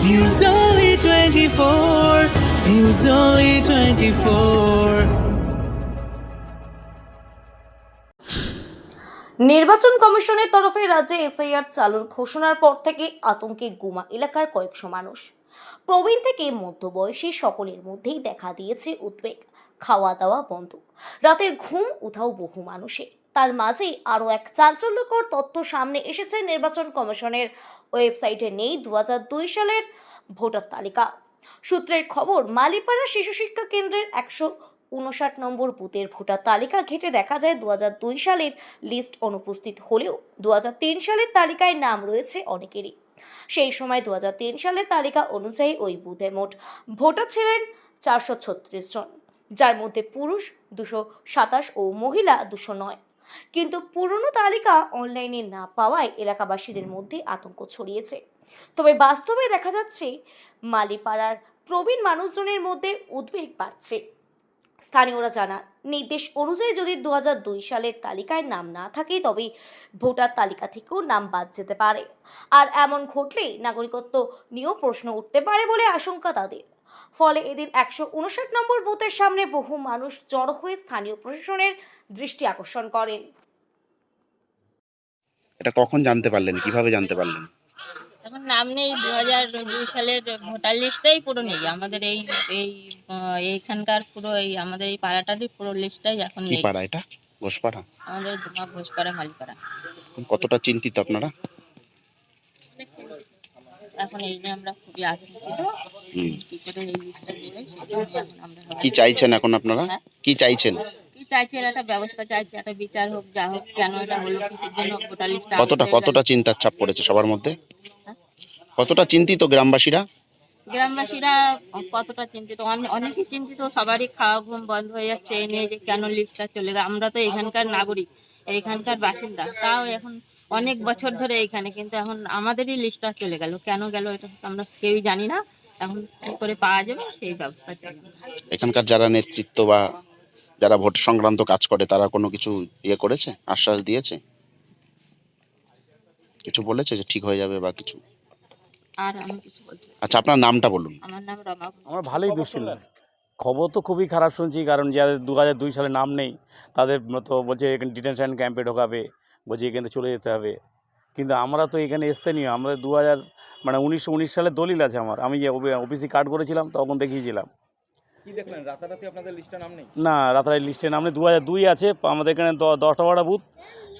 News Only 24. News Only 24. নির্বাচন কমিশনের তরফে রাজ্যে এসআইআর চালুর ঘোষণার পর থেকে আতঙ্কে গুমা এলাকার কয়েকশো মানুষ প্রবীণ থেকে মধ্যবয়সী সকলের মধ্যেই দেখা দিয়েছে উদ্বেগ খাওয়া দাওয়া বন্ধ রাতের ঘুম উধাও বহু মানুষের তার মাঝেই আরও এক চাঞ্চল্যকর তথ্য সামনে এসেছে নির্বাচন কমিশনের ওয়েবসাইটে নেই দু হাজার দুই সালের ভোটার তালিকা। সূত্রের খবর, মালিপাড়া শিশু শিক্ষা কেন্দ্রের একশো উনষাট নম্বর বুথের ভোটার তালিকা ঘেটে দেখা যায় দু হাজার দুই সালের লিস্ট অনুপস্থিত হলেও দু হাজার তিন সালের তালিকায় নাম রয়েছে অনেকেরই। সেই সময় দু হাজার তিন সালের তালিকা অনুযায়ী ওই বুথে মোট ভোটার ছিলেন চারশো ছত্রিশ জন, যার মধ্যে পুরুষ দুশো সাতাশ ও মহিলা দুশো নয়। কিন্তু পুরনো তালিকা অনলাইনে না পাওয়ায় এলাকাবাসীদের মধ্যে আতঙ্ক ছড়িয়েছে। তবে বাস্তবে দেখা যাচ্ছে, মালিপাড়ার প্রবীণ মানুষজনের মধ্যে উদ্বেগ বাড়ছে। স্থানীয়রা জানান, নির্দেশ অনুযায়ী যদি দু সালের তালিকায় নাম না থাকে, তবে ভোটার তালিকা থেকেও নাম বাদ যেতে পারে। আর এমন ঘটলেই নাগরিকত্ব নিয়েও প্রশ্ন উঠতে পারে বলে আশঙ্কা তাদের। ফলে এদিন একশো উনষাট নম্বর বুথের সামনে বহু মানুষ জড়ো হয়ে স্থানীয় প্রশাসনের দৃষ্টি আকর্ষণ করেন। এটা কখন জানতে পারলেন? কীভাবে জানতে পারলেন? এখন নাম নেই দু হাজার দুই সালের ভোটার লিস্টটাই পুরো নেই। আমাদের এই এই এইখানকার পুরো এই আমাদের এই পাড়াটারই পুরো লিস্টটাই এখন কি নেই। পাড়া এটা? ঘোষপাড়া? আমাদের মা ঘোষপাড়া মালিপাড়া। কতটা চিন্তিত আপনারা? এখন এই নিয়ে আমরা খুবই আতঙ্কিত। হুম। কি চাইছেন এখন আপনারা? হ্যাঁ? কি চাইছেন? কি চাইছি একটা ব্যবস্থা চাইছি একটা বিচার হোক যা হোক কেন এটা হলো কিসের জন্য ভোটার লিস্ট কতটা কতটা চিন্তার ছাপ পড়েছে সবার মধ্যে? কতটা চিন্তিত গ্রামবাসীরা? গ্রামবাসীরা কতটা চিন্তিত? অনেকেই চিন্তিত সবারই খাওয়া ঘুম বন্ধ হয়ে যাচ্ছে এই নিয়ে যে কেন লিস্টটা চলে গেল। আমরা তো এখানকার নাগরিক এখানকার বাসিন্দা তাও এখন অনেক বছর ধরে এখানে কিন্তু এখন আমাদেরই লিস্টটা চলে গেল। কেন গেল এটা আমরা কেউই জানি না। এখন কি করে পাওয়া যাবে সেই ব্যবস্থা চাই। এখানকার যারা নেতৃত্ব বা যারা ভোট সংক্রান্ত কাজ করে তারা কোনো কিছু ইয়ে করেছে? আশ্বাস দিয়েছে? কিছু বলেছে যে ঠিক হয়ে যাবে বা কিছু? আর আমি কিছু বলছি না। আচ্ছা আপনার নামটা বলুন। আমার নাম রমা। আমার ভালোই দুশ্চিন্তা। খবর তো খুবই খারাপ শুনছি কারণ যাদের দু হাজার দুই সালে নাম নেই তাদের তো বলছে এখানে ডিটেনশন ক্যাম্পে ঢোকাবে বলছে এখানে চলে যেতে হবে। কিন্তু আমরা তো এখানে স্থানীয় আমাদের দু হাজার মানে উনিশশো উনিশ সালে দলিল আছে আমার। আমি যে অফিসি কার্ড করেছিলাম তখন দেখিয়েছিলাম। না দেখলেন? রাতারাতি আপনাদের লিস্টে নাম নেই? না রাতারাই লিস্টে নাম নেই। দু হাজার দুই আছে আমাদের এখানে দ- দশটা বারোটা বুথ।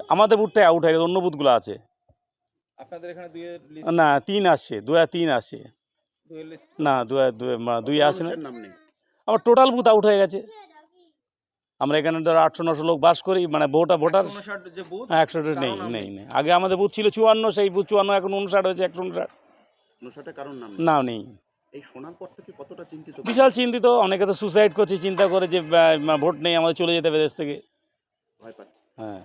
আমাদের বুথটাই আউট হয়ে গেছে অন্য বুথগুলো আছে। আপনাদের এখানে না তিন আসছে দু হাজার তিন আসছে। না দু হাজার দুই- আসছে না। নাম নেই? আমার টোটাল বুথ আউট হয়ে গেছে। আমরা এখানে ধরো আটশো নশো লোক বাস করি মানে ভোটা ভোটার। হ্যাঁ একশো নেই নেই নেই। আগে আমাদের বুথ ছিল চুয়ান্ন সেই বুথ চুয়ান্ন এখন উনষাট হয়েছে একশো উনষাট। কারণ না নেই? বিশাল চিন্তিত অনেকে তো সুসাইড করছে চিন্তা করে যে ভোট নেই আমাদের চলে যেতে হবে দেশ থেকে। হ্যাঁ।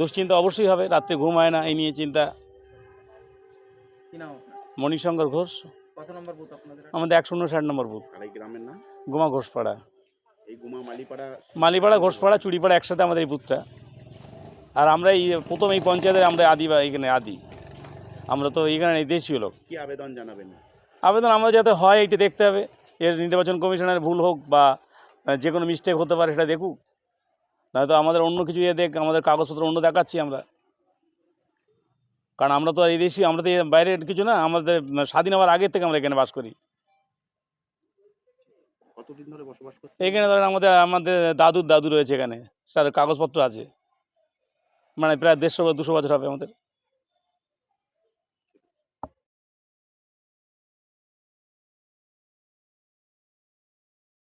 দুশ্চিন্তা অবশ্যই হবে রাত্রে ঘুম হয় না এই নিয়ে চিন্তা? মণিশঙ্কর ঘোষ। কত নম্বর বুথ আপনাদের? আমাদের একশো উনষাট নম্বর বুথ। আর গ্রামের নাম? গোমা ঘোষপাড়া। মালিপাড়া ঘোষপাড়া চুড়িপাড়া একসাথে আমাদের এই বুথটা। আর আমরা এই প্রথম এই পঞ্চায়েতের আমরা আদি বা এখানে আদি। আমরা তো এখানে এই দেশীয় লোক। কি আবেদন জানাবেন? আবেদন আমাদের যাতে হয় এইটা দেখতে হবে। এর নির্বাচন কমিশনের ভুল হোক বা যে কোনো মিস্টেক হতে পারে সেটা দেখুক। নয়তো আমাদের অন্য কিছু ইয়ে দেখ আমাদের কাগজপত্র অন্য দেখাচ্ছি আমরা। কারণ আমরা তো আর এই দেশি আমরা তো বাইরের কিছু না আমাদের স্বাধীন হওয়ার আগের থেকে আমরা এখানে বাস করি। কতদিন ধরে বসবাস করছেন? এখানে ধরেন আমাদের আমাদের দাদুর দাদু রয়েছে এখানে। স্যার, কাগজপত্র আছে। মানে প্রায় দেড়শো বা দুশো বছর হবে আমাদের।